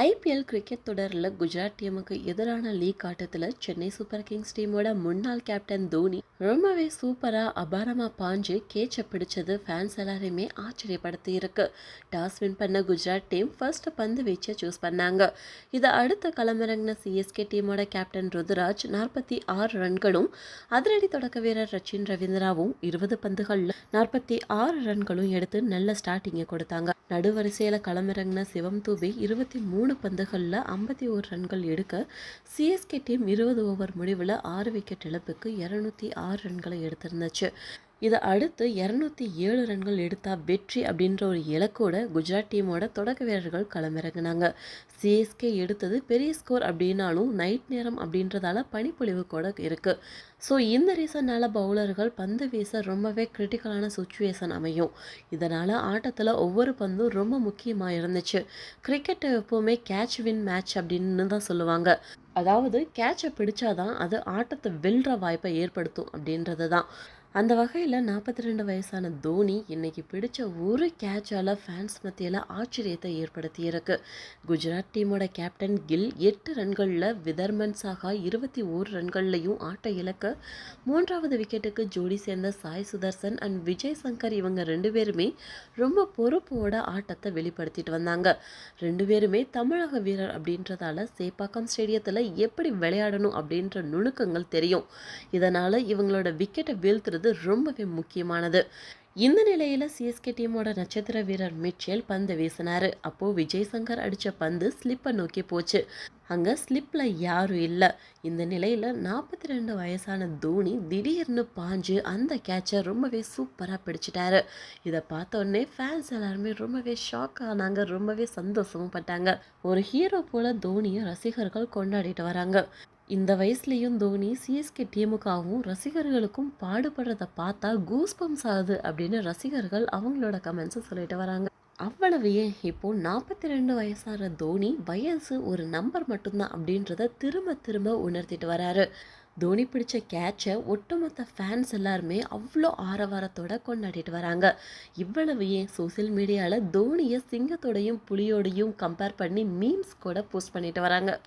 IPL cricket தொடரில் குஜராத் டீமுக்கு எதிரான லீக் ஆட்டத்தில் சென்னை சூப்பர் கிங்ஸ் டீமோட முன்னாள் கேப்டன் தோனி ரொம்பவே சூப்பராக அபாரமாக பாஞ்சு கேட்சை பிடிச்சது ஃபேன்ஸ் எல்லாரையுமே ஆச்சரியப்படுத்தி இருக்கு டாஸ் வின் பண்ண குஜராத் டீம் ஃபர்ஸ்ட் பந்து வீச்சை சூஸ் பண்ணாங்க. இதை அடுத்த களமிறங்கின சிஎஸ்கே டீமோட கேப்டன் ருதுராஜ் நாற்பத்தி ஆறு ரன்களும் அதிரடி தொடக்க வீரர் ரச்சின் ரவீந்திராவும் இருபது பந்துகளில் நாற்பத்தி ஆறு ரன்களும் எடுத்து நல்ல ஸ்டார்டிங்கை கொடுத்தாங்க. நடுவரிசையில் களமிறங்கின சிவம் தூபி இருபத்தி மூணு பந்துகளில் ஐம்பத்தி ஓரு ரன்கள் எடுக்க சிஎஸ்கே டீம் இருபது ஓவர் முடிவில் ஆறு விக்கெட் இழப்புக்கு இரநூத்தி ஆறு ரன்களை எடுத்திருந்துச்சு. இதை அடுத்து இரநூத்தி ஏழு ரன்கள் எடுத்தால் வெற்றி அப்படின்ற ஒரு இலக்கோட குஜராத் டீமோட தொடக்க வீரர்கள் களமிறங்கினாங்க. சிஎஸ்கே எடுத்தது பெரிய ஸ்கோர் அப்படின்னாலும் நைட் நேரம் அப்படின்றதால பனிப்பொழிவு கூட இருக்குது ஸோ இந்த ரீசன்னால் பவுலர்கள் பந்து வீச ரொம்பவே கிரிட்டிக்கலான சுச்சுவேஷன் அமையும். இதனால் ஆட்டத்தில் ஒவ்வொரு பந்தும் ரொம்ப முக்கியமாக இருந்துச்சு. கிரிக்கெட் எப்போவுமே கேட்ச் வின் மேட்ச் அப்படின்னு தான் சொல்லுவாங்க. அதாவது கேட்சை பிடிச்சாதான் அது ஆட்டத்தை வெல்ற வாய்ப்பை ஏற்படுத்தும் அப்படின்றது தான் அந்த வகையில் நாற்பத்தி ரெண்டு வயசான தோனி இன்னைக்கு பிடிச்ச ஒரு கேட்சால் ஃபேன்ஸ் மத்தியில் ஆச்சரியத்தை ஏற்படுத்தியிருக்கு குஜராத் டீமோட கேப்டன் கில் எட்டு ரன்களில் விதர்மன் சாகா இருபத்தி ஓரு ரன்கள்லையும் ஆட்ட இலக்க மூன்றாவது விக்கெட்டுக்கு ஜோடி சேர்ந்த சாய் சுதர்சன் அண்ட் விஜய் சங்கர் இவங்க ரெண்டு பேருமே ரொம்ப பொறுப்போட ஆட்டத்தை வெளிப்படுத்திட்டு வந்தாங்க. ரெண்டு பேருமே தமிழக வீரர் அப்படின்றதால சேப்பாக்கம் ஸ்டேடியத்தில் எப்படி விளையாடணும் அப்படின்ற நுணுக்கங்கள் தெரியும். இதனால் இவங்களோட விக்கெட்டை வீழ்த்துறது ரொம்பவே முக்கியமானது. இந்த நிலையில் சிஎஸ்கே டீமோட நட்சத்திர வீரர் மிச்சேல் பந்து வீசினார். அப்போது விஜய் சங்கர் அடித்த பந்து ஸ்லிப்பை நோக்கி போச்சு. அங்கே ஸ்லிப்பில் யாரும் இல்லை. இந்த நிலையில் நாற்பத்தி ரெண்டு வயசான தோனி திடீர்னு பாஞ்சு அந்த கேட்சை ரொம்பவே சூப்பராக பிடிச்சிட்டாரு. இதை பார்த்தோன்னே ஃபேன்ஸ் எல்லாருமே ரொம்பவே ஷாக் ஆனாங்க. ரொம்பவே சந்தோஷமும் பட்டாங்க. ஒரு ஹீரோ போல தோனியை ரசிகர்கள் கொண்டாடிட்டு வராங்க. இந்த வயசுலேயும் தோனி சிஎஸ்கே டீமுக்காகவும் ரசிகர்களுக்கும் பாடுபடுறத பார்த்தா கூஸ்பம்ஸ் ஆகுது அப்படின்னு ரசிகர்கள் அவங்களோட கமெண்ட்ஸை சொல்லிட்டு வராங்க. அவ்வளவு ஏன்? இப்போ நாற்பத்தி ரெண்டு வயசான தோனி வயசு ஒரு நம்பர் மட்டும்தான் அப்படின்றத திரும்ப திரும்ப உணர்த்திட்டு வராரு. தோனி பிடிச்ச கேட்சை ஒட்டுமொத்த ஃபேன்ஸ் எல்லாருமே அவ்வளோ ஆரவாரத்தோட கொண்டாடிட்டு வராங்க. இவ்வளவு ஏன்? சோசியல் மீடியாவில் தோனியை சிங்கத்தோடையும் புலியோடையும் கம்பேர் பண்ணி மீம்ஸ் கூட போஸ்ட் பண்ணிட்டு வராங்க.